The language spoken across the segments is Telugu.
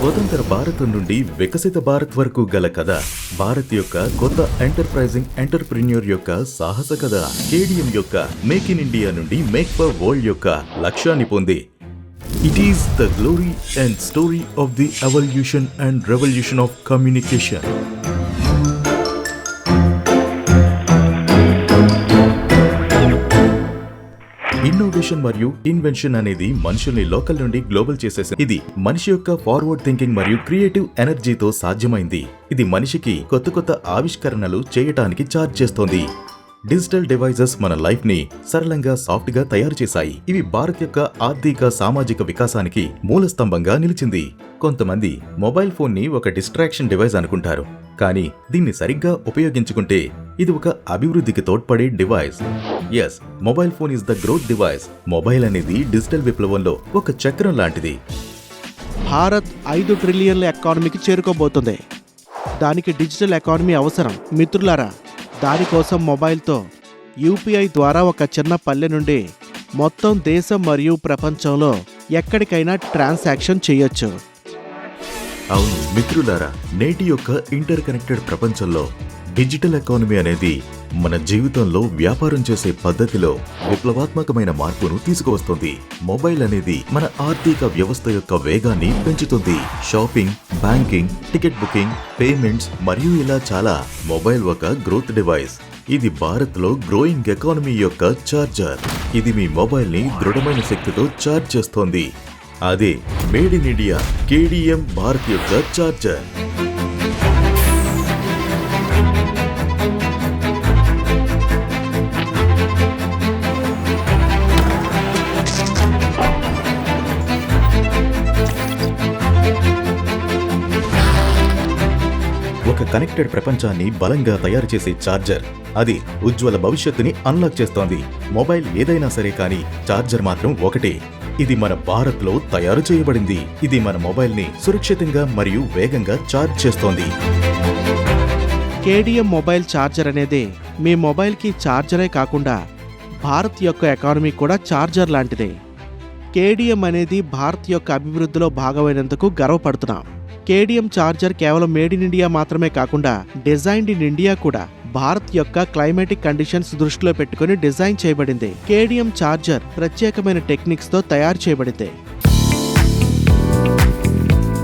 స్వతంత్ర భారత్ నుండి వికసిత భారత్ వరకు గల కథ భారత్ యొక్క కొత్త ఎంటర్ప్రైజింగ్ ఎంటర్ప్రిన్యూర్ యొక్క సాహస కథ కేడిఎం యొక్క మేక్ ఇన్ ఇండియా నుండి మేక్ ఫర్ వరల్డ్ యొక్క లక్ష్యాన్ని పొంది. It is the glory and story of the evolution and revolution of communication innovation మరియు ఇన్వెన్షన్ అనేది మనుషుల్ని లోకల్ నుండి గ్లోబల్ చేసేసి ఇది మనిషి యొక్క ఫార్వర్డ్ థింకింగ్ మరియు క్రియేటివ్ ఎనర్జీతో సాధ్యమైంది. ఇది మనిషికి కొత్త కొత్త ఆవిష్కరణలు చేయటానికి ఛార్జ్ చేస్తోంది. డిజిటల్ డివైజెస్ మన లైఫ్ని సరళంగా సాఫ్ట్గా తయారు చేశాయి. ఇవి భారత్ యొక్క ఆర్థిక సామాజిక వికాసానికి మూల స్తంభంగా నిలిచింది. కొంతమంది మొబైల్ ఫోన్ని ఒక డిస్ట్రాక్షన్ డివైస్ అనుకుంటారు. కానీ దీన్ని సరిగ్గా ఉపయోగించుకుంటే ఇది ఒక అభివృద్ధికి తోడ్పడే device as mobile phone is the growth device mobile అనేది డిజిటల్ విప్లవంలో ఒక చక్రం లాంటిది. భారత్ ఐదు ట్రిలియన్ల ఎకానమీకి చేరుకోబోతుంది. దానికి డిజిటల్ ఎకానమీ అవసరం. మిత్రులారా దానికోసం మొబైల్తో యూపీఐ ద్వారా ఒక చిన్న పల్లె నుండి మొత్తం దేశం మరియు ప్రపంచంలో ఎక్కడికైనా ట్రాన్సాక్షన్ చేయొచ్చు. అవును మిత్రులారా నేటి యొక్క ఇంటర్ కనెక్టెడ్ ప్రపంచంలో డిజిటల్ ఎకానమీ అనేది మన జీవితంలో వ్యాపారం చేసే పద్ధతిలో విప్లవాత్మకమైన మార్పును తీసుకువస్తుంది. మొబైల్ అనేది మన ఆర్థిక వ్యవస్థ యొక్క వేగాన్ని పెంచుతుంది. Shopping banking ticket booking payments మరియు ఇలా చాలా మొబైల్ ఒక గ్రోత్ డివైస్. ఇది భారత్లో గ్రోయింగ్ ఎకానమీ యొక్క చార్జర్. ఇది మీ మొబైల్ని దృఢమైన శక్తితో ఛార్జ్ చేస్తోంది. అదే made in India KDM Bharat యొక్క చార్జర్. కనెక్టెడ్ ప్రపంచాన్ని బలంగా తయారు చేసే ఛార్జర్. అది ఉజ్వల భవిష్యత్తుని అన్లాక్ చేస్తోంది. మొబైల్ ఏదైనా సరే కానీ ఛార్జర్ మాత్రం ఒకటే. ఇది మన భారత్లో తయారు చేయబడింది. ఇది మన మొబైల్ని సురక్షితంగా మరియు వేగంగా ఛార్జ్ చేస్తోంది. కేడిఎం మొబైల్ ఛార్జర్ అనేది మీ మొబైల్కి ఛార్జరే కాకుండా భారత్ యొక్క ఎకానమీ కూడా ఛార్జర్ లాంటిదే. కేడిఎం అనేది భారత్ యొక్క అభివృద్ధిలో భాగమైనందుకు గర్వపడుతున్నాం. కేడిఎం ఛార్జర్ కేవలం మేడ్ ఇన్ ఇండియా మాత్రమే కాకుండా డిజైన్డ్ ఇన్ ఇండియా కూడా భారత్ యొక్క క్లైమాటిక్ కండిషన్స్ దృష్టిలో పెట్టుకుని డిజైన్ చేయబడింది. కేడిఎం ఛార్జర్ ప్రత్యేకమైన టెక్నిక్స్తో తయారు చేయబడింది.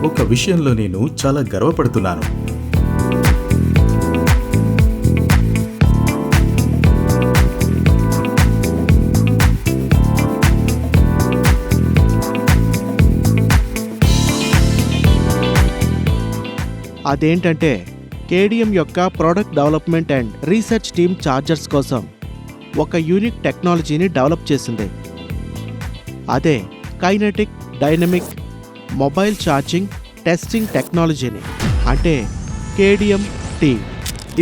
ఒక విషయంలో నేను చాలా గర్వపడుతున్నాను. అదేంటంటే కేడిఎం యొక్క product development and research team chargers కోసం ఒక యూనిక్ టెక్నాలజీని డెవలప్ చేసింది. అదే kinetic dynamic mobile charging testing టెక్నాలజీని. అంటే కేడిఎం టీ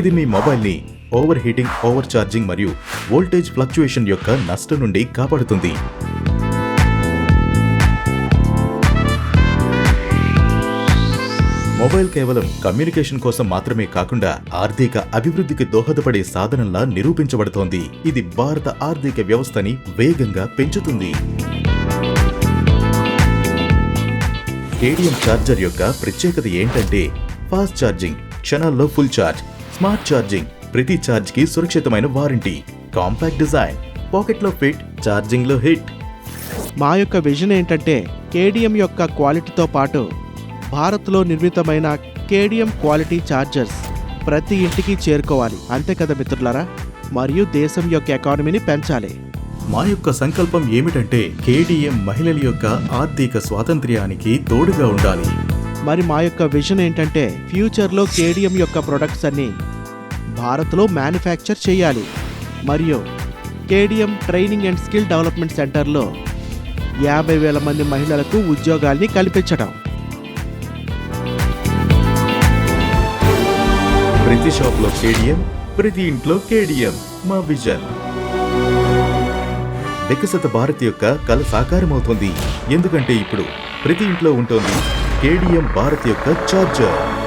ఇది మీ మొబైల్ని ఓవర్ హీటింగ్ ఓవర్ ఛార్జింగ్ మరియు వోల్టేజ్ ఫ్లక్చుయేషన్ యొక్క నష్టం నుండి కాపాడుతుంది. మొబైల్ కేవలం కమ్యూనికేషన్ కోసం మాత్రమే కాకుండా ఆర్థిక అభివృద్ధికి దోహదపడే సాధనంలా నిరూపించబడుతోంది. ఇది భారత ఆర్థిక వ్యవస్థని వేగంగా పెంచుతుంది. కేడిఎం చార్జర్ యొక్క ప్రత్యేకత ఏంటంటే ఫాస్ట్ ఛార్జింగ్ క్షణాల్లో ఫుల్ ఛార్జ్ స్మార్ట్ ఛార్జింగ్ ప్రతి ఛార్జ్కి సురక్షితమైన వారంటీ కాంపాక్ట్ డిజైన్ పాకెట్లో ఫిట్ ఛార్జింగ్లో హిట్ మా యొక్క విజన్ ఏంటంటే కేడిఎం యొక్క క్వాలిటీతో పాటు భారత్లో నిర్మితమైన కేడిఎం క్వాలిటీ ఛార్జర్స్ ప్రతి ఇంటికి చేరుకోవాలి. అంతే కదా మిత్రులారా? మరియు దేశం యొక్క ఎకానమీని పెంచాలి. మా యొక్క సంకల్పం ఏమిటంటే కేడిఎం మహిళల యొక్క ఆర్థిక స్వాతంత్ర్యానికి తోడుగా ఉండాలి. మరి మా యొక్క విజన్ ఏంటంటే ఫ్యూచర్లో కేడిఎం యొక్క ప్రొడక్ట్స్ అన్ని భారత్లో మ్యానుఫ్యాక్చర్ చేయాలి. మరియు KDM training and skill development సెంటర్లో యాభై వేల మంది మహిళలకు ఉద్యోగాల్ని కల్పించడం. ప్రతి షాప్లో కేడిఎం ప్రతి ఇంట్లో కేడిఎం మా విజన్. వికసిత భారత్ యొక్క కల సాకారమవుతోంది. ఎందుకంటే ఇప్పుడు ప్రతి ఇంట్లో ఉంటుంది కేడిఎం భారత్ యొక్క చార్జర్